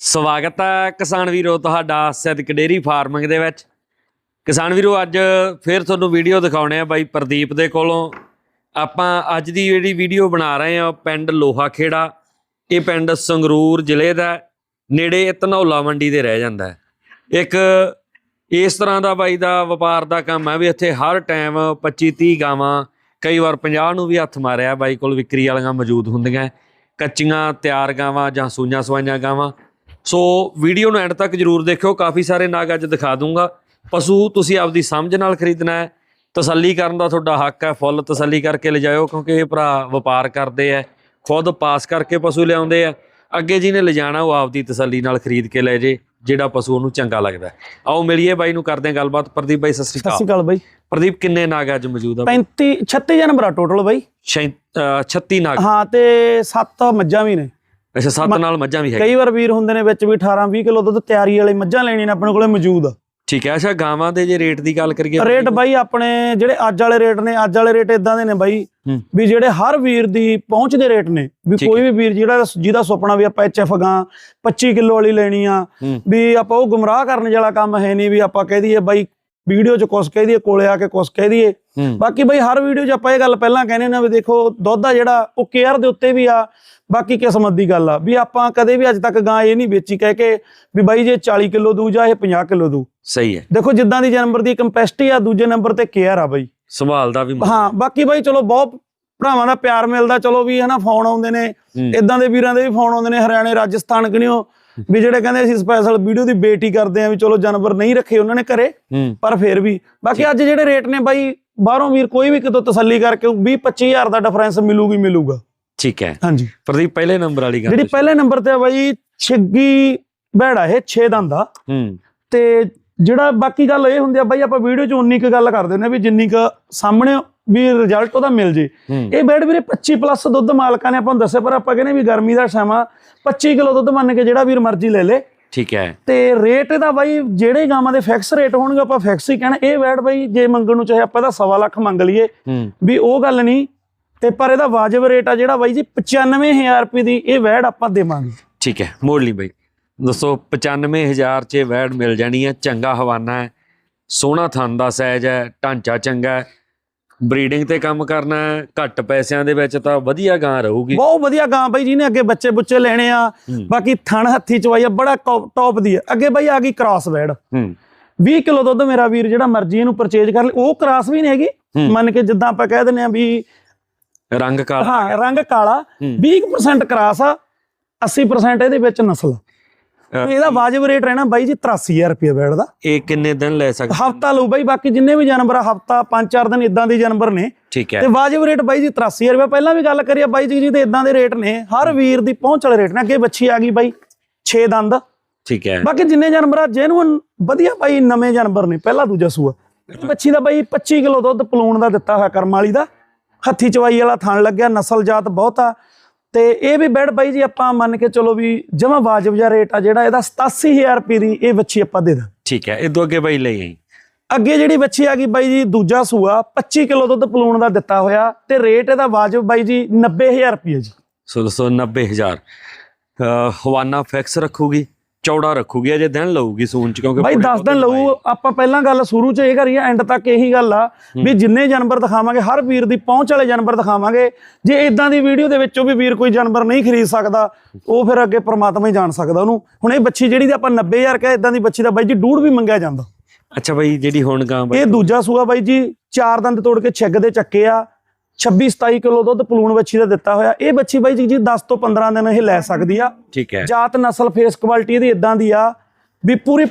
ਸਵਾਗਤ ਹੈ ਕਿਸਾਨ ਵੀਰੋ ਤੁਹਾਡਾ ਸਿੱਧਕ ਡੇਰੀ ਫਾਰਮਿੰਗ ਦੇ ਵਿੱਚ। ਕਿਸਾਨ ਵੀਰੋ, ਅੱਜ ਫਿਰ ਤੁਹਾਨੂੰ ਵੀਡੀਓ ਦਿਖਾਉਣੇ ਆ ਬਾਈ ਪ੍ਰਦੀਪ ਦੇ ਕੋਲੋਂ। ਆਪਾਂ ਅੱਜ ਦੀ ਜਿਹੜੀ ਵੀਡੀਓ ਬਣਾ ਰਹੇ ਆ ਪਿੰਡ ਲੋਹਾ ਖੇੜਾ ਇਹ ਪਿੰਡ ਸੰਗਰੂਰ ਜ਼ਿਲ੍ਹੇ ਦਾ ਨੇੜੇ ਧਨੌਲਾ ਮੰਡੀ ਦੇ ਰਹਿ ਜਾਂਦਾ ਇੱਕ ਇਸ ਤਰ੍ਹਾਂ ਦਾ ਬਾਈ ਦਾ ਵਪਾਰ ਦਾ ਕੰਮ ਹੈ ਵੀ ਇੱਥੇ ਹਰ ਟਾਈਮ 25 30 ਗਾਵਾਂ, ਕਈ ਵਾਰ 50 ਨੂੰ ਵੀ ਹੱਥ ਮਾਰਿਆ, ਬਾਈ ਕੋਲ ਵਿਕਰੀ ਵਾਲੀਆਂ ਮੌਜੂਦ ਹੁੰਦੀਆਂ ਕੱਚੀਆਂ ਤਿਆਰ ਗਾਵਾਂ ਜਾਂ ਸੂਈਆਂ ਸਵਾਈਆਂ ਗਾਵਾਂ ਸੋ ਵੀਡੀਓ ਨੂੰ ਐਂਡ ਤੱਕ ਜਰੂਰ ਦੇਖਿਓ। ਕਾਫੀ ਸਾਰੇ ਨਾਗ ਅੱਜ ਦਿਖਾ ਦੂੰਗਾ। ਪਸ਼ੂ ਤੁਸੀਂ ਆਪਦੀ ਸਮਝ ਨਾਲ ਖਰੀਦਣਾ ਹੈ। ਤਸੱਲੀ ਕਰਨ ਦਾ ਤੁਹਾਡਾ ਹੱਕ ਹੈ। ਫੁੱਲ ਤਸੱਲੀ ਕਰਕੇ ਲਿਜਾਇਓ ਕਿਉਂਕਿ ਇਹ ਭਰਾ ਵਪਾਰ ਕਰਦੇ ਆ ਖੁਦ ਪਾਸ ਕਰਕੇ ਪਸ਼ੂ ਲਿਆਉਂਦੇ ਆ ਅੱਗੇ ਜਿਹਨੇ ਲਿਜਾਣਾ ਉਹ ਆਪਦੀ ਤਸੱਲੀ ਨਾਲ ਖਰੀਦ ਕੇ ਲੈ ਜੇ ਜਿਹੜਾ ਪਸ਼ੂ ਉਹਨੂੰ ਚੰਗਾ ਲੱਗਦਾ। ਆਓ ਮਿਲੀਏ ਬਾਈ ਨੂੰ ਕਰਦੇ ਹਾਂ ਗੱਲਬਾਤ। ਪ੍ਰਦੀਪ ਬਾਈ ਸਤਿ ਸ਼੍ਰੀ ਸਤਿ ਸ਼੍ਰੀ ਅਕਾਲ ਅਕਾਲ ਬਾਈ। ਪ੍ਰਦੀਪ ਕਿੰਨੇ ਨਾਗ ਅੱਜ ਮੌਜੂਦ ਆ 35 36 ਜਾਨਵਰ ਆ ਟੋਟਲ ਬਾਈ। ਛੈ- ਅਹ 36 ਨਾਗ। ਹਾਂ ਤੇ 7 ਮੱਝਾਂ ਵੀ ਨੇ। ਅੱਛਾ ਸੱਤ ਨਾਲ ਮੱਝਾਂ ਵੀ ਹੈਗੀਆਂ। ਕਈ ਵਾਰ ਵੀਰ ਹੁੰਦੇ ਨੇ ਵਿੱਚ ਵੀ 18 20 ਕਿਲੋ ਦੁੱਧ ਤਿਆਰੀ ਵਾਲੇ ਮੱਝਾਂ ਲੈਣੀਆਂ ਨੇ ਆਪਣੇ ਕੋਲੇ ਮੌਜੂਦ। ਆ ਠੀਕ ਹੈ ਅੱਛਾ ਗਾਵਾਂ ਦੇ ਜੇ ਰੇਟ ਦੀ ਗੱਲ ਕਰੀਏ ਰੇਟ ਬਾਈ ਆਪਣੇ ਜਿਹੜੇ ਅੱਜ ਵਾਲੇ ਰੇਟ ਨੇ ਅੱਜ ਵਾਲੇ ਰੇਟ ਇਦਾਂ ਦੇ ਨੇ ਬਾਈ ਹੂੰ। ਵੀ ਜਿਹੜੇ ਹਰ ਵੀਰ ਦੀ ਪਹੁੰਚ ਦੇ ਰੇਟ ਨੇ ਵੀ ਕੋਈ ਵੀ ਵੀਰ ਜਿਹੜਾ ਜਿਹਦਾ ਸੁਪਨਾ ਵੀ ਆਪਾਂ ਐਚਐਫ ਗਾਂ 25 ਕਿਲੋ ਵਾਲੀ ਲੈਣੀ ਆ ਹੂੰ। ਵੀ ਆਪਾਂ ਉਹ ਗੁੰਮਰਾਹ ਕਰਨ ਵਾਲਾ ਕੰਮ ਹੈ ਨਹੀਂ ਵੀ ਆਪਾਂ ਕਹਿ ਦਈਏ ਬਾਈ ਵੀਡੀਓ 'ਚ ਕੁਛ ਕਹਿ ਦਈਏ ਕੋਲੇ ਆ ਕੇ ਕੁਛ ਕਹਿ ਦਈਏ। ਹੂੰ। ਬਾਕੀ ਬਈ ਹਰ ਵੀਡੀਓ 'ਚ ਆਪਾਂ ਇਹ ਗੱਲ ਪਹਿਲਾਂ ਕਹਿੰਦੇ ਨੇ ਵੀ ਦੇਖੋ ਦੁੱਧ ਆ ਜਿਹੜਾ ਉਹ ਕੇਅਰ ਦੇ ਉੱਤੇ ਵੀ ਆ ਬਾਕੀ ਕਿਸਮਤ ਦੀ ਗੱਲ ਆ ਵੀ ਆਪਾਂ ਕਦੇ ਵੀ ਅੱਜ ਤੱਕ ਗਾਂ ਇਹ ਨਹੀਂ ਵੇਚੀ ਕਹਿ ਕੇ ਵੀ ਬਾਈ ਜੇ 40 ਕਿਲੋ ਦੂ ਜਾਂ ਇਹ 50 ਕਿਲੋ ਦੂ ਸਹੀ ਹੈ। ਦੇਖੋ ਜਿੱਦਾਂ ਦੀ ਜਨਮ ਦੀ ਕੰਪੈਸਿਟੀ ਆ ਦੂਜੇ ਨੰਬਰ ਤੇ ਕੇਅਰ ਆ ਬਾਈ। ਸੰਭਾਲ ਦਾ ਵੀ। ਹਾਂ ਬਾਕੀ ਬਾਈ ਚਲੋ ਬਹੁਤ ਭਰਾਵਾਂ ਦਾ ਪਿਆਰ ਮਿਲਦਾ ਚਲੋ ਵੀ ਹਨਾ ਫੋਨ ਆਉਂਦੇ ਨੇ। ਇਦਾਂ ਦੇ ਵੀਰਾਂ ਦੇ ਵੀ ਫੋਨ ਆਉਂਦੇ ਨੇ ਹਰਿਆਣੇ ਰਾਜਸਥਾਨ ਕਣਿਓ ਵੀ ਜਿਹੜੇ ਕਹਿੰਦੇ ਅਸੀਂ ਸਪੈਸ਼ਲ ਵੀਡੀਓ ਦੀ ਬੇਟੀ ਕਰਦੇ ਆ ਵੀ ਚਲੋ ਜਾਨਵਰ ਨਹੀਂ ਰੱਖੇ ਉਹਨਾਂ ਨੇ ਘਰੇ ਪਰ ਫਿਰ ਵੀ। ਬਾਕੀ ਅੱਜ ਜਿਹੜੇ ਰੇਟ ਨੇ ਬਾਈ ਬਾਹਰੋਂ ਵੀਰ ਕੋਈ ਵੀ ਕਿਤੋਂ ਤਸੱਲੀ ਕਰਕੇ 20 25000 ਦਾ ਡਿਫਰੈਂਸ ਮਿਲੂਗੀ ਮਿਲੂਗਾ। ਠੀਕ ਹੈ। ਹਾਂਜੀ। ਪ੍ਰਦੀਪ ਪਹਿਲੇ ਨੰਬਰ ਵਾਲੀ ਗੱਲ ਜਿਹੜੀ ਪਹਿਲੇ ਨੰਬਰ ਤੇ ਆ ਬਾਈ ਛਿੱਗੀ ਬੈੜਾ ਇਹ 6 ਦੰਦ ਦਾ ਹੂੰ। ਤੇ ਜਿਹੜਾ ਬਾਕੀ ਗੱਲ ਇਹ ਹੁੰਦੀ ਆ ਬਾਈ ਆਪਾਂ ਵੀਡੀਓ 'ਚ ਉਨੀ ਕੁ ਗੱਲ ਕਰਦੇ ਨੇ ਵੀ ਜਿੰਨੀ ਕੁ ਸਾਹਮਣੇ ਵੀ ਰਿਜ਼ਲਟ ਉਹਦਾ ਮਿਲ ਜੇ। ਇਹ ਬੈਡ ਵੀਰੇ 25 ਪਲੱਸ ਦੁੱਧ ਮਾਲਕਾਂ ਨੇ ਆਪਾਂ ਨੂੰ ਦੱਸਿਆ ਪਰ ਆਪਾਂ ਕਹਿੰਦੇ ਵੀ ਗਰਮੀ ਦਾ ਸਮਾਂ 25 ਕਿਲੋ ਦੁੱਧ ਮੰਨ ਕੇ ਜਿਹੜਾ ਵੀਰ ਮਰਜ਼ੀ ਲੈ ਲੇ। ਠੀਕ ਹੈ। ਤੇ ਰੇਟ ਇਹਦਾ ਬਾਈ ਜਿਹੜੇ ਗਾਵਾਂ ਦੇ ਫਿਕਸ ਰੇਟ ਹੋਣਗੇ ਆਪਾਂ ਫਿਕਸ ਹੀ ਕਹਿਣਾ ਇਹ ਬੈਡ ਬਾਈ ਜੇ ਮੰਗਣ ਨੂੰ ਚਾਹੇ ਆਪਾਂ ਇਹਦਾ ਸਵਾ ਲੱਖ ਮੰਗ ਲਈਏ ਵੀ ਉਹ ਗੱਲ ਨਹੀਂ ਤੇ ਪਰ ਇਹਦਾ ਵਾਜਬ ਰੇਟ ਆ ਜਿਹੜਾ ਬਾਈ ਜੀ 95000 ਰੁਪਏ ਦੀ ਇਹ ਵੈੜ ਆਪਾਂ ਦੇਵਾਂਗੇ। ਠੀਕ ਹੈ ਮੋੜ ਲਈ ਬਈ। ਦੱਸੋ 95000 ਚ ਵੈੜ ਮਿਲ ਜਾਣੀ ਹੈ ਚੰਗਾ ਹਵਾਨਾ ਹੈ ਸੋਹਣਾ ਥਣ ਦਾ ਸਾਈਜ਼ ਹੈ ਢਾਂਚਾ ਚੰਗਾ ਹੈ ਬਰੀਡਿੰਗ ਤੇ ਕੰਮ ਕਰਨਾ ਘੱਟ ਪੈਸਿਆਂ ਦੇ ਵਿੱਚ ਤਾਂ ਵਧੀਆ ਗਾਂ ਰਹੂਗੀ। ਬਹੁਤ ਵਧੀਆ ਗਾਂ ਬਾਈ ਜੀ ਨੇ ਅੱਗੇ ਬੱਚੇ ਬੁੱਚੇ ਲੈਣੇ ਆ। ਬਾਕੀ ਥਣ ਹੱਥੀ ਚਵਾਈ ਆ ਬੜਾ ਟੌਪ ਦੀ ਆ। ਅੱਗੇ ਬਾਈ ਆ ਗਈ ਕ੍ਰਾਸ ਵੈੜ। ਹੂੰ। 20 ਕਿਲੋ ਦੁੱਧ ਮੇਰਾ ਵੀਰ ਜਿਹੜਾ ਮਰਜ਼ੀ ਇਹਨੂੰ ਪਰਚੇਜ ਕਰ ਲੇ ਉਹ ਕ੍ਰਾਸ ਵੀ ਨਹੀਂ ਹੈਗੀ। ਮੰਨ ਕੇ ਜਿੱਦਾਂ ਆਪਾਂ ਕਹਿ ਦਿੰਦੇ ਆ ਵੀ ਰੰਗ ਕਾਲਾ। ਹਾਂ ਰੰਗ ਕਾਲਾ ਹੂੰ। 20% ਕ੍ਰਾਸ ਆ 80% ਇਹਦੇ ਵਿੱਚ ਨਸਲ ਇਹਦਾ ਵਾਜਬ ਰੇਟ ਰਹਿਣਾ ਬਾਈ ਜੀ 83000 ਰੁਪਏ ਬੈੜ ਦਾ। ਇਹ ਕਿੰਨੇ ਦਿਨ ਲੈ ਸਕਦੇ? ਹਫਤਾ ਲਊ ਬਾਈ ਬਾਕੀ ਜਿੰਨੇ ਵੀ ਜਾਨਵਰ ਆ ਹਫਤਾ 5-4 ਦਿਨ ਇਦਾਂ ਦੇ ਜਾਨਵਰ ਨੇ। ਠੀਕ ਹੈ। ਤੇ ਵਾਜਬ ਰੇਟ ਬਾਈ ਜੀ 83000 ਰੁਪਏ। ਪਹਿਲਾਂ ਵੀ ਗੱਲ ਕਰੀਏ ਬਾਈ ਜੀ ਜੀ ਤੇ ਇਦਾਂ ਦੇ ਰੇਟ ਨੇ ਹਰ ਵੀਰ ਦੀ ਪਹੁੰਚ ਵਾਲੇ ਰੇਟ ਨੇ। ਅੱਗੇ ਬੱਚੀ ਆ ਗਈ ਬਾਈ 6 ਦੰਦ। ਠੀਕ ਹੈ। ਬਾਕੀ ਜਿੰਨੇ ਜਾਨਵਰ ਆ ਜੈਨੂਨ ਵਧੀਆ ਬਾਈ ਨਵੇਂ ਜਾਨਵਰ ਨੇ ਪਹਿਲਾ ਦੂਜਾ ਸੂਆ। ਬੱਚੀ ਦਾ ਬਾਈ 25 ਕਿਲੋ ਦੁੱਧ ਪਲੂਣ ਦਾ ਦਿੱਤਾ ਹੋਇਆ ਕਰਮ ਵਾਲੀ ਦਾ। ਹੱਥੀ ਚਵਾਈ ਵਾਲਾ ਥਣ ਲੱਗਿਆ ਨਸਲ ਜਾਤ ਬਹੁਤ ਆ। ਤੇ ਇਹ ਵੀ ਬੈਡ ਬਾਈ ਜੀ ਆਪਾਂ ਮੰਨ ਕੇ ਚਲੋ ਵੀ ਜਮਾ ਵਾਜਬ ਜਿਹਾ ਰੇਟ ਆ ਜਿਹੜਾ ਇਹਦਾ 87000 ਰੁਪਏ ਦੀ ਇਹ ਬੱਚੀ ਆਪਾਂ ਦੇ ਦਾਂ ਠੀਕ ਹੈ ਇਦੋਂ ਅੱਗੇ ਬਈ ਲਈ ਆਈ। ਅੱਗੇ ਜਿਹੜੀ ਬੱਚੀ ਆ ਗਈ ਬਾਈ ਜੀ ਦੂਜਾ ਸੂਆ 25 ਕਿਲੋ ਦੁੱਧ ਪਲੂਣ ਦਾ ਦਿੱਤਾ ਹੋਇਆ ਤੇ ਰੇਟ ਇਹਦਾ ਵਾਜਬ ਬਾਈ ਜੀ 90000 ਰੁਪਏ ਜੀ। ਸੋ ਦੱਸੋ 90000 ਅ, ਹਵਾਨਾ ਫਿਕਸ ਰੱਖੂਗੀ। ਚੌੜਾ ਰੱਖੂਗੀ ਅਜੇ ਦਿਨ ਲਊਗੀ ਸੂਨ ਚ ਕਿਉਂਕਿ ਬਾਈ ਪੂਰੇ 10 ਦਿਨ ਲਊ ਆਪਾਂ ਪਹਿਲਾਂ ਗੱਲ ਸ਼ੁਰੂ ਚ ਇਹ ਕਰੀਏ ਐਂਡ ਤੱਕ ਇਹੀ ਗੱਲ ਆ ਵੀ ਜਿੰਨੇ ਜਾਨਵਰ ਦਿਖਾਵਾਂਗੇ ਹਰ ਵੀਰ ਦੀ ਪਹੁੰਚ ਵਾਲੇ ਜਾਨਵਰ ਦਿਖਾਵਾਂਗੇ। ਜੇ ਇਦਾਂ ਦੀ ਵੀਡੀਓ ਦੇ ਵਿੱਚੋਂ ਵੀ ਵੀਰ ਕੋਈ ਜਾਨਵਰ ਨਹੀਂ ਖਰੀਦ ਸਕਦਾ ਉਹ ਫਿਰ ਅੱਗੇ ਪ੍ਰਮਾਤਮਾ ਹੀ ਜਾਣ ਸਕਦਾ ਉਹਨੂੰ। ਹੁਣ ਇਹ ਬੱਚੀ ਜਿਹੜੀ ਦੀ ਆਪਾਂ 90000 ਕਹੇ ਇਦਾਂ ਦੀ ਬੱਚੀ ਦਾ ਬਾਈ ਜੀ ਡੂੜ ਵੀ ਮੰਗਿਆ ਜਾਂਦਾ। ਅੱਛਾ ਬਈ ਜਿਹੜੀ ਹੁਣ ਗਾਂ ਬਈ ਇਹ ਦੂਜਾ ਸੂਆ ਬਾਈ ਜੀ ਚਾਰ ਦੰਦ ਤੋੜ ਕੇ ਛਿੱਗ ਦੇ ਚੱਕੇ ਆ 26 27 ਕਿਲੋ ਦੁੱਧ ਪਲੂਣ ਬੱਚੀ ਦਾ ਦਿੱਤਾ ਹੋਇਆ। ਇਹ ਬੱਚੀ ਬਾਈ ਜੀ ਜੀ 10 ਤੋਂ 15 ਦਿਨ ਇਹ ਲੈ ਸਕਦੀ ਆ। ਠੀਕ ਹੈ। ਜਾਤ ਨਸਲ ਫੇਸ ਕੁਆਲਿਟੀ ਇਹਦੀ ਇਦਾਂ ਦੀ ਆ ਵੀ ਪੂਰੀ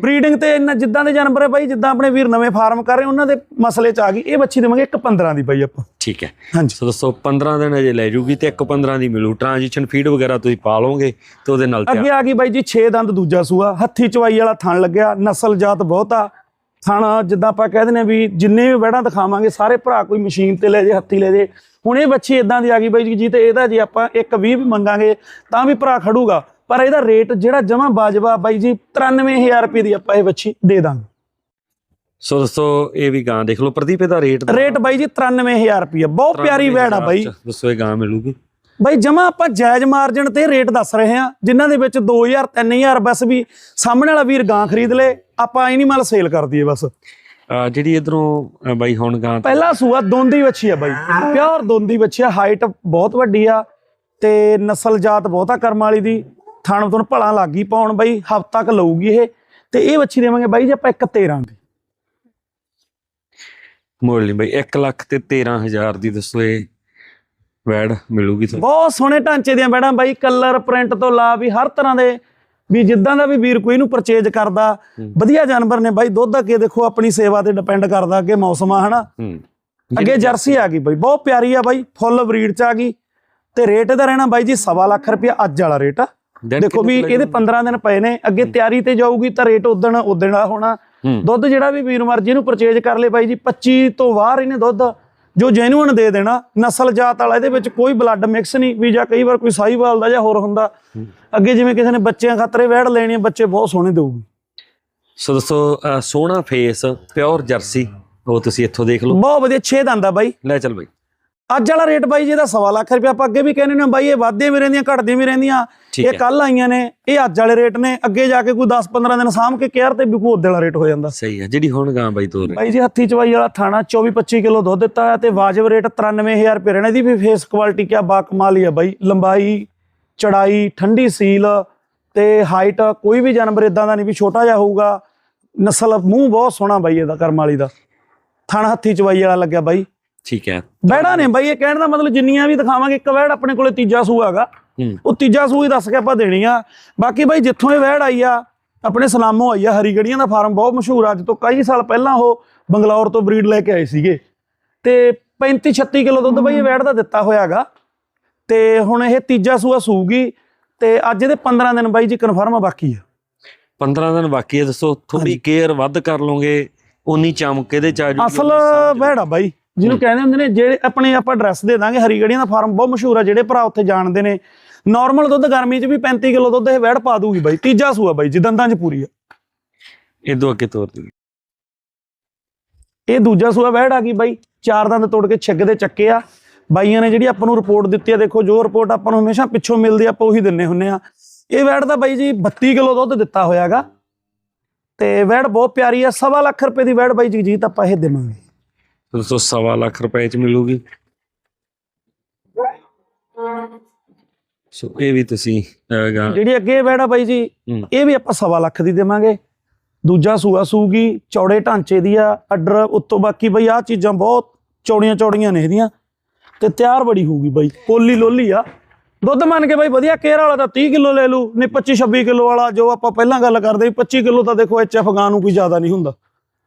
ਬਰੀਡਿੰਗ ਤੇ ਇੰਨਾ ਜਿੱਦਾਂ ਦੇ ਜਾਨਵਰ ਹੈ ਬਾਈ ਜਿੱਦਾਂ ਆਪਣੇ ਵੀਰ ਨਵੇਂ ਫਾਰਮ ਕਰ ਰਹੇ ਉਹਨਾਂ ਦੇ ਮਸਲੇ ਚ ਆ ਗਈ। ਇਹ ਬੱਚੀ ਦੇਵਾਂਗੇ ਇੱਕ 15 ਦੀ ਬਾਈ ਆਪਾਂ। ਠੀਕ ਹੈ। ਹਾਂਜੀ। ਸੋ ਦੱਸੋ 15 ਦਿਨ ਅਜੇ ਲੈ ਜੂਗੀ ਤੇ ਇੱਕ 15 ਦੀ ਮਿਲੂ। ਟ੍ਰਾਂਜੀਸ਼ਨ ਫੀਡ ਵਗੈਰਾ ਤੁਸੀਂ ਪਾ ਲਓਗੇ ਤੇ ਉਹਦੇ ਨਾਲ ਅੱਗੇ ਆ ਗਈ ਬਾਈ ਜੀ 6 ਦੰਦ ਦੂਜਾ ਸੂਆ। ਹੱਥੀ ਚਵਾਈ ਵਾਲਾ ਥਣ ਲੱਗਿਆ। ਨਸਲ ਜਾਤ ਬਹੁਤ ਆ। ਥਣ ਜਿੱਦਾਂ ਆਪਾਂ ਕਹਿ ਦਿੰਦੇ ਆ ਵੀ ਜਿੰਨੇ ਵੀ ਵੜਾਂ ਦਿਖਾਵਾਂਗੇ ਸਾਰੇ ਭਰਾ ਕੋਈ ਮਸ਼ੀਨ ਤੇ ਲੈ ਜੇ ਹੱਥੀ ਲੈ ਜੇ। ਹੁਣ ਇਹ ਬੱਚੀ ਇਦਾਂ ਦੀ ਆ ਗਈ ਬਾਈ ਜੀ ਤੇ ਇਹਦਾ ਜੇ ਆਪਾਂ ਇੱਕ 20 ਵੀ ਮੰਗਾਂਗੇ ਤਾਂ ਵੀ ਭਰਾ ਖੜੂਗਾ। ਪਰ ਇਹਦਾ ਰੇਟ ਜਿਹੜਾ ਜਮਾ ਬਾਜਵਾ ਬਾਈ ਜੀ 93000 ਰੁਪਏ ਦੀ ਆਪਾਂ ਇਹ ਬੱਚੀ ਦੇ ਦਾਂਗੇ। ਸੋ ਦੱਸੋ ਇਹ ਵੀ ਗਾਂ ਦੇਖ ਲਓ ਪ੍ਰਦੀਪ ਇਹਦਾ ਰੇਟ ਰੇਟ ਬਾਈ ਜੀ 93000 ਰੁਪਏ ਬਹੁਤ ਪਿਆਰੀ ਵੈੜ ਆ ਬਾਈ ਦੱਸੋ ਇਹ ਗਾਂ ਮਿਲੂਗੀ? ਬਾਈ ਜਮਾ ਆਪਾਂ ਜਾਇਜ਼ ਮਾਰਜਨ ਤੇ ਰੇਟ ਦੱਸ ਰਹੇ ਹਾਂ ਜਿਨ੍ਹਾਂ ਦੇ ਵਿੱਚ 2000 3000 ਬਸ ਵੀ ਸਾਹਮਣੇ ਵਾਲਾ ਵੀਰ ਗਾਂ ਖਰੀਦ ਲੇ ਆਪਾਂ ਐਨੀਮਲ ਸੇਲ ਕਰ ਦਈਏ ਬਸ। ਜਿਹੜੀ ਇਧਰੋਂ ਬਾਈ ਹੁਣ ਗਾਂ ਪਹਿਲਾ ਸੂਆ ਦੋਂਦੀ ਵੱਛੀ ਆ ਬਾਈ। ਪਿਓਰ ਦੋਂਦੀ ਵੱਛੀ ਆ ਹਾਈਟ ਬਹੁਤ ਵੱਡੀ ਆ ਤੇ ਨਸਲ ਜਾਤ ਬਹੁਤਾ ਕਰਮ ਵਾਲੀ ਦੀ। ਥਣ ਤੋਂ ਭਲਾ ਲੱਗੀ ਪਾਉਣ ਬਾਈ ਹਫਤਾ ਕ ਲਊਗੀ ਇਹ। ਤੇ ਇਹ ਵੱਛੀ ਦੇਵਾਂਗੇ ਬਾਈ ਜੀ ਆਪਾਂ ਇੱਕ 13 ਦੀ। ਮੁੱਲ ਨਹੀਂ ਬਾਈ 1 ਲੱਖ ਤੇ 13000 ਦੀ ਦੱਸੋ ਇਹ। ਵੈੜ ਮਿਲੂਗੀ ਤੁਹਾਨੂੰ। ਬਹੁਤ ਸੋਹਣੇ ਢਾਂਚੇ ਦੀਆਂ ਬੈੜਾਂ ਬਾਈ ਕਲਰ ਪ੍ਰਿੰਟ ਤੋਂ ਲਾ ਵੀ ਹਰ ਤਰ੍ਹਾਂ ਦੇ ਵੀ ਜਿੱਦਾਂ ਦਾ ਵੀ ਵੀਰ ਕੋਈ ਇਹਨੂੰ ਪਰਚੇਜ ਕਰਦਾ। ਵਧੀਆ ਜਾਨਵਰ ਨੇ ਬਾਈ ਦੁੱਧ ਅੱਗੇ ਦੇਖੋ ਆਪਣੀ ਸੇਵਾ ਤੇ ਡਿਪੈਂਡ ਕਰਦਾ ਅੱਗੇ ਮੌਸਮ ਆ ਹਨਾ। ਅੱਗੇ ਜਰਸੀ ਆ ਗਈ ਬਾਈ ਬਹੁਤ ਪਿਆਰੀ ਆ ਬਾਈ ਫੁੱਲ ਬਰੀਡ ਚ ਆ ਗਈ। ਤੇ ਰੇਟ ਇਹਦਾ ਰਹਿਣਾ ਬਾਈ ਜੀ ਸਵਾ ਲੱਖ ਰੁਪਇਆ ਅੱਜ ਵਾਲਾ ਰੇਟ ਆ। ਦੇਖੋ ਵੀ ਇਹਦੇ 15 ਦਿਨ ਪਏ ਨੇ ਅੱਗੇ ਤਿਆਰੀ ਤੇ ਜਾਊਗੀ ਤਾਂ ਰੇਟ ਉਦਣ ਉਦਣ ਦਾ ਹੋਣਾ। ਦੁੱਧ ਜਿਹੜਾ ਵੀ ਵੀਰ ਮਰਜ਼ੀ ਇਹਨੂੰ ਪਰਚੇਜ ਕਰ ਲੇ ਬਾਈ ਜੀ 25 ਤੋਂ ਬਾਹਰ ਇਹਨੇ ਦੁੱਧ ਜੋ ਜੈਨੂਅਨ ਦੇ ਦੇਣਾ ਨਸਲ ਜਾਤ ਵਾਲਾ ਇਹਦੇ ਵਿੱਚ ਕੋਈ ਬਲੱਡ ਮਿਕਸ ਨਹੀਂ ਵੀ ਜਾਂ ਕਈ ਵਾਰ ਕੋਈ ਸਾਈਵਾਲ ਦਾ ਜਾਂ ਹੋਰ ਹੁੰਦਾ। ਅੱਗੇ ਜਿਵੇਂ ਕਿਸੇ ਨੇ ਬੱਚਿਆਂ ਖਾਤਰੇ ਵਹਿੜ ਲੈਣੀ ਬੱਚੇ ਬਹੁਤ ਸੋਹਣੇ ਦੇਊਗੀ। ਸੋ ਦੋਸਤੋ ਸੋਹਣਾ ਫੇਸ ਪਿਓਰ ਜਰਸੀ ਉਹ ਤੁਸੀਂ ਇੱਥੋਂ ਦੇਖ ਲਓ। ਬਹੁਤ ਵਧੀਆ 6 ਦੰਦ ਆ ਬਾਈ। ਲੈ ਚੱਲ ਬਾਈ। ਅੱਜ ਵਾਲਾ ਰੇਟ ਬਾਈ ਜੀ ਇਹਦਾ ਸਵਾ ਲੱਖ ਰੁਪਇਆ ਆਪਾਂ ਅੱਗੇ ਵੀ ਕਹਿੰਦੇ ਨੇ ਬਾਈ ਇਹ ਵਾਧੇ ਵੀ ਰਹਿੰਦੀਆਂ ਘਟਦੀਆਂ ਵੀ ਰਹਿੰਦੀਆਂ। ਇਹ ਕੱਲ ਆਈਆਂ ਨੇ ਇਹ ਅੱਜ ਵਾਲੇ ਰੇਟ ਨੇ ਅੱਗੇ ਜਾ ਕੇ ਕੋਈ 10-15 ਦਿਨ ਸਾਂਭ ਕੇ ਕੇਅਰ ਤੇ ਵਿਕੂ ਉਹਦੇ ਵਾਲਾ ਰੇਟ ਹੋ ਜਾਂਦਾ। ਸਹੀ ਹੈ ਜਿਹੜੀ ਹੁਣ ਗਾਂ ਬਾਈ ਤੋਰ ਬਾਈ ਜੀ ਹੱਥੀ ਚਵਾਈ ਵਾਲਾ ਥਾਣਾ 24-25 ਕਿਲੋ ਦੁੱਧ ਦਿੱਤਾ ਹੈ ਤੇ ਵਾਜਬ ਰੇਟ 93000 ਰੁਪਏ ਰਹਿਣਾ ਇਹਦੀ ਵੀ ਫੇਸ ਕੁਆਲਿਟੀ ਕਿਆ ਬਾ ਕਮਾਲ ਹੀ ਆ ਬਾਈ। ਲੰਬਾਈ ਚੜਾਈ ਠੰਡੀ ਸੀਲ ਤੇ ਹਾਈਟ ਕੋਈ ਵੀ ਜਾਨਵਰ ਇਦਾਂ ਦਾ ਨਹੀਂ ਵੀ ਛੋਟਾ ਜਿਹਾ ਹੋਊਗਾ। ਨਸਲ ਮੂੰਹ ਬਹੁਤ ਸੋਹਣਾ ਬਾਈ ਇਹਦਾ ਕਰਮ ਵਾਲੀ ਦਾ। ਥਣ ਹੱਥੀ ਚਵਾਈ ਵਾਲਾ ਲੱਗਿਆ ਬਾਈ। ਠੀਕ ਹੈ। ਬੈੜਾ ਨੇ ਬਾਈ ਇਹ ਕਹਿਣ ਦਾ ਮਤਲਬ ਜਿੰਨੀਆਂ ਵੀ ਦਿਖਾਵਾਂਗੇ ਇੱਕ ਵੈੜ ਆਪਣੇ ਕੋਲੇ ਤੀਜਾ ਸੂ ਹੈਗਾ। ਉਹ ਤੀਜਾ ਸੂ ਹੀ ਦੱਸ ਕੇ ਆਪਾਂ ਦੇਣੀ ਆ। ਬਾਕੀ ਬਾਈ ਜਿੱਥੋਂ ਇਹ ਵੈੜ ਆਈ ਆ ਆਪਣੇ ਸਲਾਮੋਂ ਆਈ ਆ ਹਰੀਗੜੀਆਂ ਦਾ ਫਾਰਮ ਬਹੁਤ ਮਸ਼ਹੂਰ ਆ, ਅੱਜ ਤੋਂ ਕਈ ਸਾਲ ਪਹਿਲਾਂ ਉਹ ਬੰਗਲੌਰ ਤੋਂ ਬਰੀਡ ਲੈ ਕੇ ਆਏ ਸੀਗੇ। ਤੇ 35 36 ਕਿਲੋ ਦੁੱਧ ਬਾਈ ਇਹ ਵੈੜ ਦਾ ਦਿੱਤਾ ਹੋਇਆਗਾ ਤੇ ਹੁਣ ਇਹ ਤੀਜਾ ਸੂਆ ਸੂਗੀ। ਤੇ ਅੱਜ ਇਹਦੇ 15 ਦਿਨ ਬਾਈ ਜੀ ਕਨਫਰਮ ਆ ਬਾਕੀ ਆ। 15 ਦਿਨ ਬਾਕੀ ਹੈ ਦੱਸੋ ਥੋੜੀ ਕੇਅਰ ਵੱਧ ਕਰ ਲਓਗੇ ਉਨੀ ਚਮਕ ਇਹਦੇ ਚ ਆ ਅਸਲ ਵੈੜ ਆ ਬਾਈ। ਜਿਹਨੂੰ ਕਹਿੰਦੇ ਹੁੰਦੇ ਨੇ ਜਿਹੜੇ ਆਪਣੇ ਆਪਾਂ ਐਡਰੈਸ ਦੇ ਦਾਂਗੇ ਹਰੀਗੜੀਆਂ ਦਾ ਫਾਰਮ ਬਹੁਤ ਮਸ਼ਹੂਰ ਆ ਜਿਹੜੇ ਭਰਾ ਉੱਥੇ ਜਾਣਦੇ ਨੇ। ਨਾਰਮਲ ਦੁੱਧ ਗਰਮੀ 'ਚ ਵੀ 35 ਕਿਲੋ ਦੁੱਧ ਇਹ ਵੈੜ ਪਾ ਦੂਗੀ ਬਾਈ ਤੀਜਾ ਸੂਆ ਬਾਈ ਜੀ ਦੰਦਾਂ 'ਚ ਪੂਰੀ ਆ। ਇਦੋਂ ਅੱਗੇ ਤੋਰ ਦਿਓ। ਇਹ ਦੂਜਾ ਸੂਆ ਵਹਿੜ ਆ ਗਈ ਬਾਈ ਚਾਰ ਦੰਦ ਤੋੜ ਕੇ ਛਿੱਗ ਦੇ ਚੱਕੇ ਆ। ਬਾਈਆਂ ਨੇ ਜਿਹੜੀ ਆਪਾਂ ਨੂੰ ਰਿਪੋਰਟ ਦਿੱਤੀ ਆ ਦੇਖੋ ਜੋ ਰਿਪੋਰਟ ਆਪਾਂ ਨੂੰ ਹਮੇਸ਼ਾ ਪਿੱਛੋਂ ਮਿਲਦੀ ਆਪਾਂ ਉਹੀ ਦਿੰਨੇ ਹੁੰਨੇ ਆ। ਇਹ ਵਹਿੜ ਦਾ ਬਾਈ ਜੀ 32 ਕਿਲੋ ਦੁੱਧ ਦਿੱਤਾ ਹੋਇਆਗਾ। ਤੇ ਵਹਿੜ ਬਹੁਤ ਪਿਆਰੀ ਆ ਸਵਾ ਲੱਖ ਰੁਪਏ ਦੀ ਵਹਿੜ ਬਾਈ ਜਗਜੀਤ ਆਪਾਂ ਇਹ ਦੇਵਾਂਗੇ। ਦੋਸਤੋ ਸਵਾ ਲੱਖ ਰੁਪਏ ਚ ਮਿਲੂਗੀ। ਸੋ ਇਹ ਵੀ ਤੁਸੀਂ ਅਹ, ਗਾਂ ਜਿਹੜੀ ਅੱਗੇ ਆ ਬਾਈ ਜੀ। ਇਹ ਵੀ ਆਪਾਂ ਸਵਾ ਲੱਖ ਦੀ ਦੇਵਾਂਗੇ। ਦੂਜਾ ਸੂਆ ਸੂਗੀ ਚੌੜੇ ਢਾਂਚੇ ਦੀ ਆ ਅੱਡਰ ਉੱਤੋਂ ਬਾਕੀ ਬਈ ਆ ਚੀਜ਼ਾਂ ਬਹੁਤ ਚੌੜੀਆਂ ਚੌੜੀਆਂ ਨੇ ਇਹਦੀਆਂ। ਤੇ ਤਿਆਰ ਬੜੀ ਹੋਊਗੀ ਬਾਈ ਕੋਲੀ ਲੋਲੀ ਆ। ਦੁੱਧ ਮੰਨ ਕੇ ਬਾਈ ਵਧੀਆ ਕੇਅਰ ਵਾਲਾ ਤਾਂ 30 ਕਿਲੋ ਲੈ ਲੂ ਨਹੀਂ 25 26 ਕਿਲੋ ਵਾਲਾ ਜੋ ਆਪਾਂ ਪਹਿਲਾਂ ਗੱਲ ਕਰਦੇ ਸੀ 25 ਕਿਲੋ ਤਾਂ ਦੇਖੋ ਐਚਐਫ ਗਾਂ ਨੂੰ ਕੋਈ ਜ਼ਿਆਦਾ ਨਹੀਂ ਹੁੰਦਾ।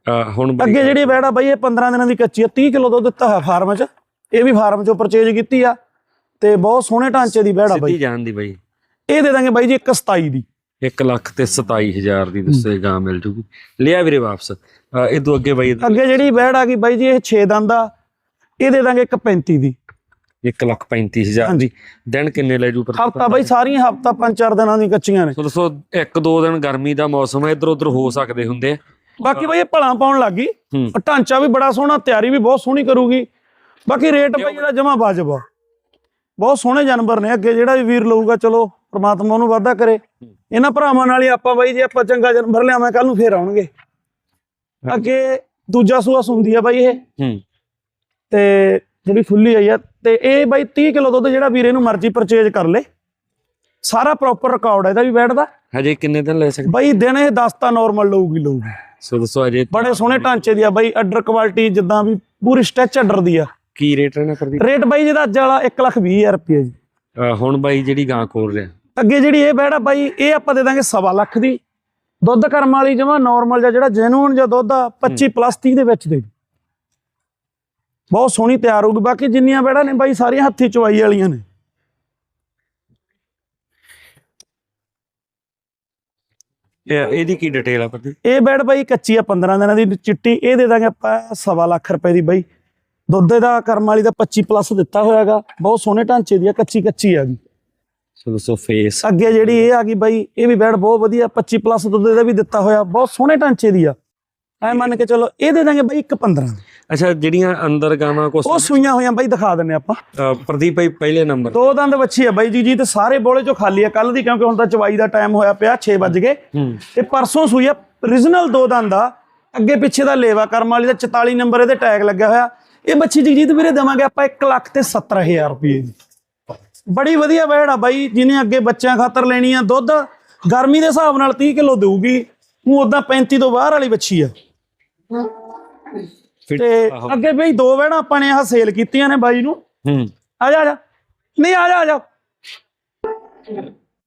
ਹੁਣ ਬੜੀ ਅੱਗੇ ਜਿਹੜੀ ਵੈੜਾ ਬਾਈ ਇਹ 15 ਦਿਨਾਂ ਦੀ ਕੱਚੀ ਆ 30 ਕਿਲੋ ਦੁੱਧ ਦਿੱਤਾ ਹੋਇਆ ਫਾਰਮ 'ਚ। ਇਹ ਵੀ ਫਾਰਮ 'ਚੋਂ ਪਰਚੇਜ ਕੀਤੀ ਆ ਤੇ ਬਹੁਤ ਸੋਹਣੇ ਢਾਂਚੇ ਦੀ ਵੈੜਾ ਬਾਈ। ਸਿੱਧੀ ਜਾਣ ਦੀ ਬਾਈ। ਇਹ ਦੇ ਦਾਂਗੇ ਬਾਈ ਜੀ 127 ਦੀ। 1 ਲੱਖ ਤੇ 27000 ਦੀ ਦੱਸੋ ਇਹ ਗਾਂ ਮਿਲ ਜੂਗੀ। ਲਿਆ ਵੀਰੇ ਵਾਪਸ। ਅਹ, ਇਦੋਂ ਅੱਗੇ ਬਾਈ ਅੱਗੇ ਜਿਹੜੀ ਵੈੜ ਆ ਗਈ ਬਾਈ ਜੀ ਇਹ 6 ਦੰਦ ਆ। ਇਹ ਦੇ ਦਾਂਗੇ 135 ਦੀ। 1 ਲੱਖ 35000 ਹਾਂਜੀ। ਦਿਨ ਕਿੰਨੇ ਲੈ ਜੂ ਪਰ ਹਫਤਾ ਬਾਈ ਸਾਰੀਆਂ ਹਫਤਾ ਪੰਜ ਚਾਰ ਦਿਨਾਂ ਦੀ ਕੱਚੀਆਂ ਨੇ। ਸੋ ਦੱਸੋ ਇੱਕ ਦੋ ਦਿਨ ਗਰਮੀ ਦਾ ਮੌਸਮ ਹੈ ਇਧਰ ਉਧਰ ਹੋ ਸਕਦੇ ਹੁੰਦੇ ਆ। ਬਾਕੀ ਬਾਈ ਇਹ ਭਲਾਂ ਪਾਉਣ ਲੱਗੀ ਹੂੰ। ਢਾਂਚਾ ਵੀ ਬੜਾ ਸੋਹਣਾ ਤਿਆਰੀ ਵੀ ਬਹੁਤ ਸੋਹਣੀ ਕਰੂਗੀ। ਬਾਕੀ ਰੇਟ ਬਾਈ ਇਹਦਾ ਜਮਾ ਵਾਜਬ ਆ। ਬਹੁਤ ਸੋਹਣੇ ਜਾਨਵਰ ਨੇ ਅੱਗੇ ਜਿਹੜਾ ਵੀ ਵੀਰ ਲਊਗਾ ਚਲੋ ਪ੍ਰਮਾਤਮਾ ਉਹਨੂੰ ਵਾਅਦਾ ਕਰੇ। ਇਹਨਾਂ ਭਰਾਵਾਂ ਨਾਲ ਹੀ ਆਪਾਂ ਬਾਈ ਜੇ ਆਪਾਂ ਚੰਗਾ ਜਾਨਵਰ ਲਿਆਵਾਂ ਕੱਲ ਨੂੰ ਫੇਰ ਆਉਣਗੇ। ਅੱਗੇ ਦੂਜਾ ਸੂਆ ਸੁੰਦੀ ਆ ਬਾਈ ਇਹ। ਹੂੰ। ਤੇ ਜਿਹੜੀ ਫੁੱਲੀ ਆਈ ਆ ਤੇ ਇਹ ਬਾਈ 30 ਕਿਲੋ ਦੁੱਧ ਜਿਹੜਾ ਵੀਰੇ ਨੂੰ ਮਰਜ਼ੀ ਪਰਚੇਜ ਕਰ ਲੇ। ਸਾਰਾ ਪ੍ਰੋਪਰ ਰਿਕਾਰਡ ਹੈ ਇਹਦਾ ਵੀ ਬੈਠਦਾ। ਹਜੇ ਕਿੰਨੇ ਦਿਨ ਲੈ ਸਕਦੇ? ਬਾਈ ਦਿਨ ਇਹ 10 ਤਾਂ ਨਾਰਮਲ ਲਊਗੀ ਲਊਗੀ। ਸੋ ਦੱਸੋ ਅਜੇ ਬੜੇ ਸੋਹਣੇ ਢਾਂਚੇ ਦੀ ਆ ਬਾਈ ਅੱਡਰ ਕੁਆਲਿਟੀ ਜਿੱਦਾਂ ਵੀ ਪੂਰੀ ਸਟੈਚ ਅੱਡਰ ਦੀ ਆ। ਕੀ ਰੇਟ ਰਹਿਣਾ ਪ੍ਰਦੀਪ ਰੇਟ ਬਾਈ ਜਿਹਦਾ ਅੱਜ ਵਾਲਾ 1 ਲੱਖ ਵੀਹ ਹਜ਼ਾਰ ਰੁਪਏ ਜੀ। ਹੁਣ ਬਾਈ ਜਿਹੜੀ ਗਾਂ ਕੋਲ ਰਿਹਾ। ਅੱਗੇ ਜਿਹੜੀ ਇਹ ਬੈੜਾ ਬਾਈ ਇਹ ਆਪਾਂ ਦੇ ਦਾਂਗੇ ਸਵਾ ਲੱਖ ਦੀ। ਦੁੱਧ ਕਰਮ ਵਾਲੀ ਜਮਾ ਨਾਰਮਲ ਜਾਂ ਜਿਹੜਾ ਜੈਨੂਨ ਜਾਂ ਦੁੱਧ ਆ 25 ਪਲੱਸ 30 ਦੇ ਵਿੱਚ ਦੇ। ਬਹੁਤ ਸੋਹਣੀ ਤਿਆਰ ਹੋਊਗੀ। ਬਾਕੀ ਜਿੰਨੀਆਂ ਬੈੜਾ ਨੇ ਬਾਈ ਸਾਰੀਆਂ ਹੱਥੀ ਚਵਾਈ ਵਾਲੀਆਂ ਨੇ। ਇਹ ਇਹਦੀ ਕੀ ਡਿਟੇਲ ਆ ਪ੍ਰਦੀਪ ਇਹ ਬੈਡ ਬਾਈ ਕੱਚੀ ਆ 15 ਦਿਨਾਂ ਦੀ ਚਿੱਟੀ। ਇਹ ਦੇ ਦਾਂਗੇ ਆਪਾਂ ਸਵਾ ਲੱਖ ਰੁਪਏ ਦੀ ਬਾਈ। ਦੁੱਧ ਦਾ ਕਰਮ ਵਾਲੀ ਦਾ 25 ਪਲੱਸ ਦਿੱਤਾ ਹੋਇਆਗਾ ਬਹੁਤ ਸੋਹਣੇ ਢਾਂਚੇ ਦੀ ਆ ਕੱਚੀ ਕੱਚੀ ਆ ਗਈ ਸੋ ਦੱਸੋ ਫੇਸ ਅੱਗੇ ਜਿਹੜੀ ਇਹ ਆ ਗਈ ਬਾਈ ਇਹ ਵੀ ਬੈਡ ਬਹੁਤ ਵਧੀਆ 25 ਪਲੱਸ ਦੁੱਧ ਦਾ ਵੀ ਦਿੱਤਾ ਹੋਇਆ। ਬਹੁਤ ਸੋਹਣੇ ਢਾਂਚੇ ਦੀ ਆ। ਐ ਮੰਨ ਕੇ ਚਲੋ ਇਹ ਦੇ ਦਾਂਗੇ ਬਾਈ ਇੱਕ 15 ਅੱਛਾ ਜਿਹੜੀਆਂ ਅੰਦਰ ਗਾਵਾਂ ਕੋ ਉਹ ਸੂਈਆਂ ਹੋਈਆਂ ਬਾਈ ਦਿਖਾ ਦਿੰਨੇ ਆਪਾਂ। ਪ੍ਰਦੀਪ ਭਾਈ ਪਹਿਲੇ ਨੰਬਰ। ਦੋ ਦੰਦ ਵੱਛੀ ਆ ਬਾਈ ਜੀ ਜੀ ਤੇ ਸਾਰੇ ਬੋਲੇ ਚੋਂ ਖਾਲੀ ਆ ਕੱਲ ਦੀ ਕਿਉਂਕਿ ਹੁਣ ਤਾਂ ਚਵਾਈ ਦਾ ਟਾਈਮ ਹੋਇਆ ਪਿਆ 6 ਵੱਜ ਗਏ। ਤੇ ਪਰਸੋਂ ਸੂਈ ਆ origignal ਦੋ ਦੰਦ ਆ। ਅੱਗੇ ਪਿੱਛੇ ਦਾ ਲੇਵਾ ਕਰਮ ਵਾਲੀ ਦਾ 44 ਨੰਬਰ ਇਹਦੇ ਟੈਗ ਲੱਗਿਆ ਹੋਇਆ। ਇਹ ਬੱਚੀ ਜਗਜੀਤ ਵੀਰੇ ਦੇਵਾਂਗੇ ਆਪਾਂ 1 ਲੱਖ ਤੇ 70000 ਰੁਪਏ ਦੀ। ਬੜੀ ਵਧੀਆ ਵਹਿੜ ਆ ਬਾਈ ਜਿਹਨੇ ਅੱਗੇ ਬੱਚਿਆਂ ਖਾਤਰ ਲੈਣੀ ਆ ਦੁੱਧ ਗਰਮੀ ਦੇ ਹਿਸਾਬ ਨਾਲ 30 ਕਿਲੋ ਦੇਊਗੀ। ਉਹ ਉਦਾਂ 35 ਤੋਂ ਬਾਹਰ ਵਾਲੀ ਬੱਚੀ ਆ। ਫਿਟ ਤੇ ਅੱਗੇ ਬਈ ਦੋ ਵਹਿੜਾਂ ਆਪਾਂ ਨੇ ਆਹ ਸੇਲ ਕੀਤੀਆਂ ਨੇ ਬਾਈ ਨੂੰ ਹੂੰ ਆ ਜਾ ਆ ਜਾ ਨਹੀਂ ਆ ਜਾ ਆ ਜਾ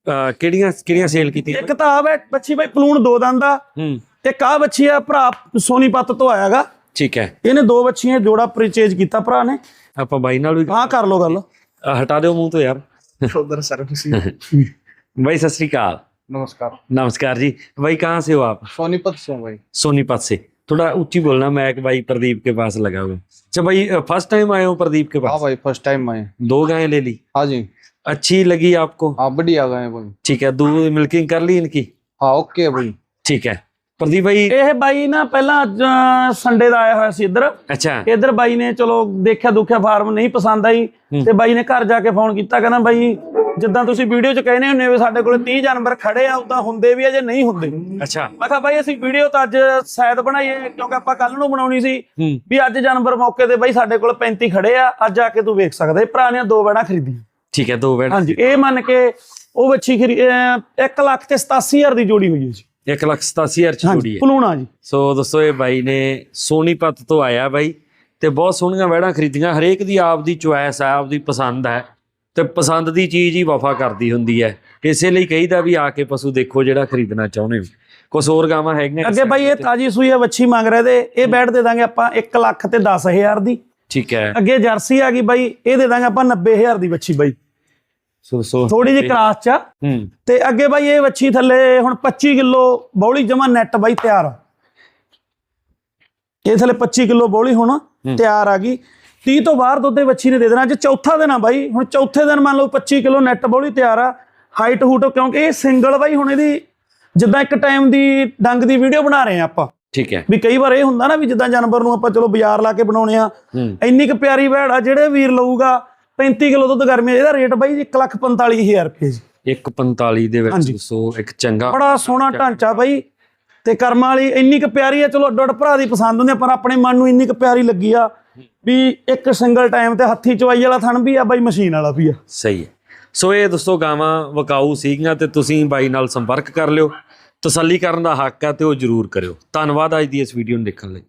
ਅ, ਕਿਹੜੀਆਂ ਕਿਹੜੀਆਂ ਸੇਲ ਕੀਤੀ ਇੱਕ ਤਾਂ ਆ ਬੈ ਬੱਚੀ ਬਾਈ ਪਲੂਣ ਦੋ ਦੰਦ ਆ ਹੂੰ ਇੱਕ ਆ ਬੱਚੀ ਆ ਭਰਾ ਸੋਨੀਪਤ ਤੋਂ ਆਇਆਗਾ ਠੀਕ ਹੈ ਇਹਨੇ ਦੋ ਬੱਚੀਆਂ ਜੋੜਾ ਪਰਚੇਜ ਕੀਤਾ ਭਰਾ ਨੇ ਆਪਾਂ ਬਾਈ ਨਾਲ ਵੀ ਹਾਂ ਕਰ ਲੋ ਗੱਲ ਅ, ਹਟਾ ਦਿਓ ਮੂੰਹ ਤੋਂ ਯਾਰ उधर सर्विस भाई सत श्रीकाल नमस्कार नमस्कार जी भाई कहाँ से हो आप सोनीपत से हूँ भाई सोनीपत से थोड़ा ऊँची बोलना मैं एक भाई प्रदीप के पास लगा हुआ। अच्छा भाई फ़र्स्ट टाइम आए हो प्रदीप के हाँ पास? भाई फ़र्स्ट टाइम आए। दो गायें ले ली। हाँ जी। अच्छी लगी आपको? हाँ बढ़िया गाय भाई। ठीक है दूध मिल्किंग कर ली इनकी? हाँ ओके भाई। ठीक है। ਪ੍ਰਦੀਪ ਬਾਈ ਇਹ ਬਾਈ ਨਾ ਪਹਿਲਾਂ ਸੰਡੇ ਦਾ ਆਇਆ ਹੋਇਆ ਸੀ ਇੱਧਰ। ਅੱਛਾ। ਇੱਧਰ ਬਾਈ ਨੇ ਚਲੋ ਦੇਖਿਆ ਦੁਖਿਆ ਫਾਰਮ ਨਹੀਂ ਪਸੰਦ ਆਈ ਤੇ ਬਾਈ ਨੇ ਘਰ ਜਾ ਕੇ ਫੋਨ ਕੀਤਾ ਕਹਿੰਦਾ ਬਾਈ ਜਿੱਦਾਂ ਤੁਸੀਂ ਵੀਡੀਓ 'ਚ ਕਹਿੰਦੇ ਹੁੰਦੇ ਹੋ ਸਾਡੇ ਕੋਲ 30 ਜਾਨਵਰ ਖੜੇ ਆ ਉਦਾਂ ਹੁੰਦੇ ਵੀ ਆ ਜੇ ਨਹੀਂ ਹੁੰਦੇ। ਅੱਛਾ। ਮੈਂ ਕਿਹਾ ਬਾਈ ਅਸੀਂ ਵੀਡੀਓ ਤਾਂ ਅੱਜ ਸ਼ਾਇਦ ਬਣਾਈਏ ਕਿਉਂਕਿ ਆਪਾਂ ਕੱਲ ਨੂੰ ਬਣਾਉਣੀ ਸੀ ਵੀ ਅੱਜ ਜਾਨਵਰ ਮੌਕੇ ਤੇ ਬਾਈ ਸਾਡੇ ਕੋਲ 35 ਖੜੇ ਆ ਅੱਜ ਆ ਕੇ ਤੂੰ ਵੇਖ ਸਕਦਾ। ਭਰਾ ਨੇ ਦੋ ਬੈਣਾ ਖਰੀਦੀ ਠੀਕ ਹੈ ਦੋ ਬੈਣਾ ਹਾਂਜੀ ਇਹ ਮੰਨ ਕੇ ਉਹ ਵੱਛੀ 1 ਲੱਖ ਤੇ 87000 ਦੀ ਜੋੜੀ ਹੋਈ ਹੈ ਜੀ। 1 ਲੱਖ 87000 ਚ ਜੋੜੀ ਹਾਂਜੀ ਹੈ। ਪਲੂਣਾ ਜੀ। ਸੋ ਦੋਸਤੋ ਇਹ ਬਾਈ ਨੇ ਸੋਨੀਪਤ ਤੋਂ ਆਇਆ ਬਾਈ ਤੇ ਬਹੁਤ ਸੋਹਣੀਆਂ ਵਹਿੜਾਂ ਖਰੀਦੀਆਂ। ਹਰੇਕ ਦੀ ਆਪਦੀ ਚੁਆਇਸ ਹੈ ਆਪਦੀ ਪਸੰਦ ਹੈ ਤੇ ਪਸੰਦ ਦੀ ਚੀਜ਼ ਹੀ ਵਫਾ ਕਰਦੀ ਹੁੰਦੀ ਹੈ। ਇਸੇ ਲਈ ਕਹੀਦਾ ਵੀ ਆ ਕੇ ਪਸ਼ੂ ਦੇਖੋ ਜਿਹੜਾ ਖਰੀਦਣਾ ਚਾਹੁੰਦੇ ਹੋ। ਕੁਝ ਹੋਰ ਗਾਵਾਂ ਹੈਗੇ ਅੱਗੇ ਬਾਈ ਇਹ ਤਾਜੀ ਸੂਈ ਹੈ ਵੱਛੀ ਮੰਗ ਰਹੇ ਤੇ ਇਹ ਬੈਠ ਦੇ ਦਾਂਗੇ ਆਪਾਂ 1 ਲੱਖ ਤੇ 10000 ਦੀ। ਠੀਕ ਹੈ। ਅੱਗੇ ਜਰਸੀ ਆ ਗਈ ਬਾਈ ਇਹ ਦੇ ਦਾਂਗੇ ਆਪਾਂ 90000 ਦੀ ਵੱਛੀ ਬਾਈ। ਥੋੜੀ ਜਿਹੀ ਕਰਾਸ ਚ ਤੇ ਅੱਗੇ ਬਾਈ ਇਹ ਵੱਛੀ ਥੱਲੇ ਹੁਣ 25 ਕਿਲੋ ਬੌਲੀ ਜਮਾ ਨੈਟ ਬਾਈ ਤਿਆਰ ਆ। ਇਹ ਥੱਲੇ 25 ਕਿਲੋ ਬੌਲੀ ਹੁਣ ਤਿਆਰ ਆ ਗਈ। 30 ਤੋਂ ਬਾਹਰ ਦੁੱਧ ਦੇ ਵੱਛੀ ਨੇ ਦੇ ਦੇਣਾ। ਅੱਜ ਚੌਥਾ ਦਿਨ ਆ ਬਾਈ। ਹੁਣ ਚੌਥੇ ਦਿਨ ਮੰਨ ਲਓ 25 ਕਿਲੋ ਨੈਟ ਬੌਲੀ ਤਿਆਰ ਆ। ਹਾਈਟ ਹੂਟ ਕਿਉਂਕਿ ਇਹ ਸਿੰਗਲ ਬਾਈ ਹੁਣ ਇਹਦੀ ਜਿੱਦਾਂ ਇੱਕ ਟਾਈਮ ਦੀ ਡੰਗ ਦੀ ਵੀਡੀਓ ਬਣਾ ਰਹੇ ਆ ਆਪਾਂ। ਠੀਕ ਹੈ। ਵੀ ਕਈ ਵਾਰ ਇਹ ਹੁੰਦਾ ਨਾ ਵੀ ਜਿੱਦਾਂ ਜਾਨਵਰ ਨੂੰ ਆਪਾਂ ਚਲੋ ਬਾਜ਼ਾਰ ਲਾ ਕੇ ਬਣਾਉਣੇ ਆ। ਇੰਨੀ ਕੁ ਪਿਆਰੀ ਆ ਜਿਹੜੇ ਵੀਰ ਲਊਗਾ 35 ਕਿਲੋ ਦੁੱਧ ਗਰਮੀ ਆ, ਇਹਦਾ ਰੇਟ ਬਾਈ 145000 ਰੁਪਏ ਜੀ। 145 ਦੇ ਵਿੱਚ। ਸੋ ਇੱਕ ਚੰਗਾ ਬੜਾ ਸੋਹਣਾ ਢਾਂਚਾ ਬਾਈ ਤੇ ਕਰਮਾਂ ਵਾਲੀ ਇੰਨੀ ਕੁ ਪਿਆਰੀ ਆ ਚਲੋ ਅੱਡੋ ਭਰਾ ਦੀ ਪਸੰਦ ਹੁੰਦੀ ਆ ਪਰ ਆਪਣੇ ਮਨ ਨੂੰ ਇੰਨੀ ਕੁ ਪਿਆਰੀ ਲੱਗੀ ਆ ਵੀ ਇੱਕ ਸਿੰਗਲ ਟਾਈਮ ਤੇ ਹੱਥੀ ਚਵਾਈ ਵਾਲਾ ਥਣ ਵੀ ਆ ਬਾਈ ਮਸ਼ੀਨ ਵਾਲਾ ਵੀ ਆ। ਸਹੀ ਹੈ। ਸੋ ਇਹ ਦੋਸਤੋ ਗਾਵਾਂ ਵਕਾਊ ਸੀਗੀਆਂ ਤੇ ਤੁਸੀਂ ਬਾਈ ਨਾਲ ਸੰਪਰਕ ਕਰ ਲਿਓ। ਤਸੱਲੀ ਕਰਨ ਦਾ ਹੱਕ ਹੈ ਤੇ ਉਹ ਜ਼ਰੂਰ ਕਰਿਓ। ਧੰਨਵਾਦ ਅੱਜ ਦੀ ਇਸ ਵੀਡੀਓ ਨੂੰ ਦੇਖਣ ਲਈ।